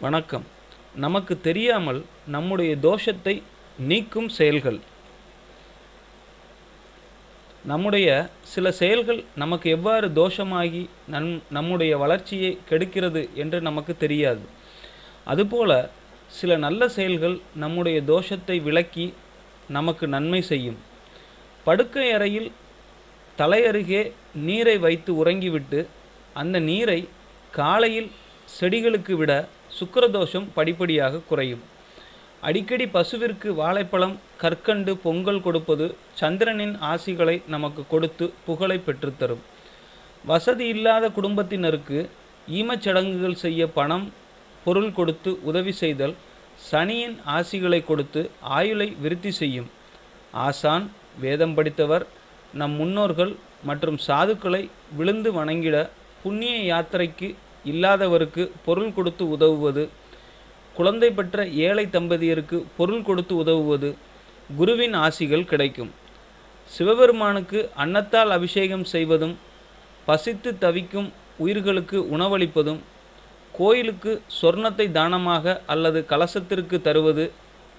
வணக்கம். நமக்கு தெரியாமல் நம்முடைய தோஷத்தை நீக்கும் செயல்கள். நம்முடைய சில செயல்கள் நமக்கு எவ்வாறு தோஷமாகி நம் நம்முடைய வளர்ச்சியை கெடுக்கிறது என்று நமக்கு தெரியாது. அதுபோல சில நல்ல செயல்கள் நம்முடைய தோஷத்தை விளக்கி நமக்கு நன்மை செய்யும். படுக்கை அறையில் தலையருகே நீரை வைத்து உறங்கிவிட்டு அந்த நீரை காலையில் செடிகளுக்கு விட சுக்கிரதோஷம் படிப்படியாக குறையும். அடிக்கடி பசுவிற்கு வாழைப்பழம் கற்கண்டு பொங்கல் கொடுப்பது சந்திரனின் ஆசிகளை நமக்கு கொடுத்து புகழை பெற்றுத்தரும். வசதி இல்லாத குடும்பத்தினருக்கு ஈமச்சடங்குகள் செய்ய பணம் பொருள் கொடுத்து உதவி செய்தல் சனியின் ஆசிகளை கொடுத்து ஆயுளை விருத்தி செய்யும். ஆசான் வேதம் படித்தவர் நம் முன்னோர்கள் மற்றும் சாதுக்களை விழுந்து வணங்கிட புண்ணிய யாத்திரைக்கு இல்லாதவருக்கு பொருள் கொடுத்து உதவுவது குழந்தை பெற்ற ஏழை தம்பதியருக்கு பொருள் கொடுத்து உதவுவது குருவின் ஆசிகள் கிடைக்கும். சிவபெருமானுக்கு அன்னத்தால் அபிஷேகம் செய்வதும் பசித்து தவிக்கும் உயிர்களுக்கு உணவளிப்பதும் கோயிலுக்கு சொர்ணத்தை தானமாக அல்லது கலசத்திற்கு தருவது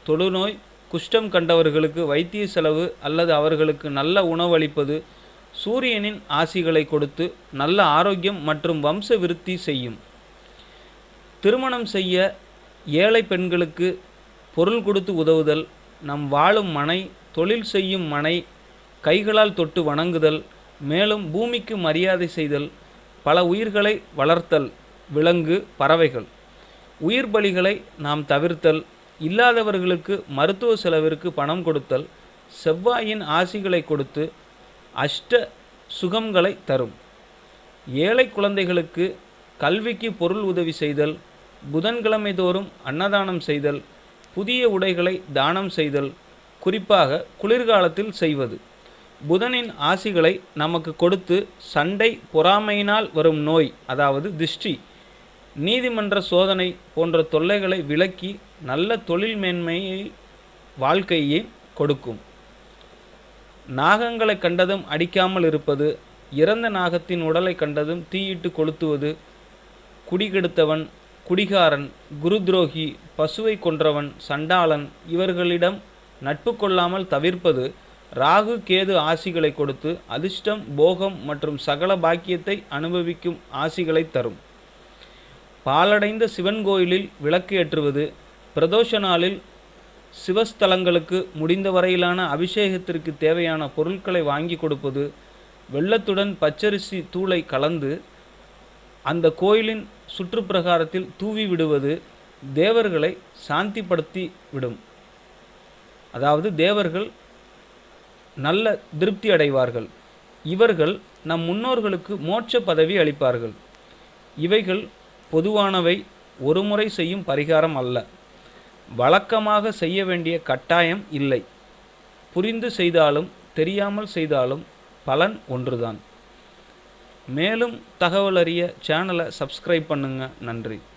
தொழுநோய் குஷ்டம் கண்டவர்களுக்கு வைத்திய செலவு அல்லது அவர்களுக்கு நல்ல உணவளிப்பது சூரியனின் ஆசிகளை கொடுத்து நல்ல ஆரோக்கியம் மற்றும் வம்ச விருத்தி செய்யும். திருமணம் செய்ய ஏழை பெண்களுக்கு பொருள் கொடுத்து உதவுதல் நம் வாழும் மனை தொழில் செய்யும் மனை கைகளால் தொட்டு வணங்குதல் மேலும் பூமிக்கு மரியாதை செய்தல் பல உயிர்களை வளர்த்தல் விலங்கு பறவைகள். உயிர் பலிகளை நாம் தவிர்த்தல் இல்லாதவர்களுக்கு மருத்துவ செலவிற்கு பணம் கொடுத்தல் செவ்வாயின் ஆசிகளை கொடுத்து அஷ்ட சுகங்களை தரும். ஏழை குழந்தைகளுக்கு கல்விக்கு பொருள் உதவி செய்தல் புதன்கிழமை தோறும் அன்னதானம் செய்தல் புதிய உடைகளை தானம் செய்தல் குறிப்பாக குளிர்காலத்தில் செய்வது. புதனின் ஆசிகளை நமக்கு கொடுத்து சண்டை பொறாமையினால் வரும் நோய் அதாவது திஷ்டி நீதிமன்ற சோதனை போன்ற தொல்லைகளை விலக்கி நல்ல தொழில் மேன்மையை வாழ்க்கையை கொடுக்கும். நாகங்களை கண்டதும் அடிக்காமல் இருப்பது இறந்த நாகத்தின் உடலை கண்டதும் தீயிட்டு கொளுத்துவது குடிகெடுத்தவன் குடிகாரன் குருத்ரோகி பசுவை கொன்றவன் சண்டாளன் இவர்களிடம் நட்பு கொள்ளாமல் தவிர்ப்பது ராகு கேது ஆசிகளை கொடுத்து அதிர்ஷ்டம் போகம் மற்றும் சகல பாக்கியத்தை அனுபவிக்கும் ஆசிகளை தரும். பாலடைந்த சிவன் கோயிலில் விளக்கு ஏற்றுவது பிரதோஷ நாளில் சிவஸ்தலங்களுக்கு முடிந்த வரையிலான அபிஷேகத்திற்கு தேவையான பொருட்களை வாங்கி கொடுப்பது வெள்ளத்துடன் பச்சரிசி தூளை கலந்து அந்த கோயிலின் சுற்றுப்பிரகாரத்தில் தூவி விடுவது தேவர்களை சாந்திப்படுத்தி விடும். அதாவது தேவர்கள் நல்ல திருப்தி அடைவார்கள். இவர்கள் நம் முன்னோர்களுக்கு மோட்ச பதவி அளிப்பார்கள். இவைகள் பொதுவானவை ஒருமுறை செய்யும் பரிகாரம் அல்ல. வழக்கமாக செய்ய வேண்டிய கட்டாயம் இல்லை. புரிந்து செய்தாலும் தெரியாமல் செய்தாலும் பலன் ஒன்றுதான். மேலும் தகவல் அறிய சேனலை சப்ஸ்கிரைப் பண்ணுங்க. நன்றி.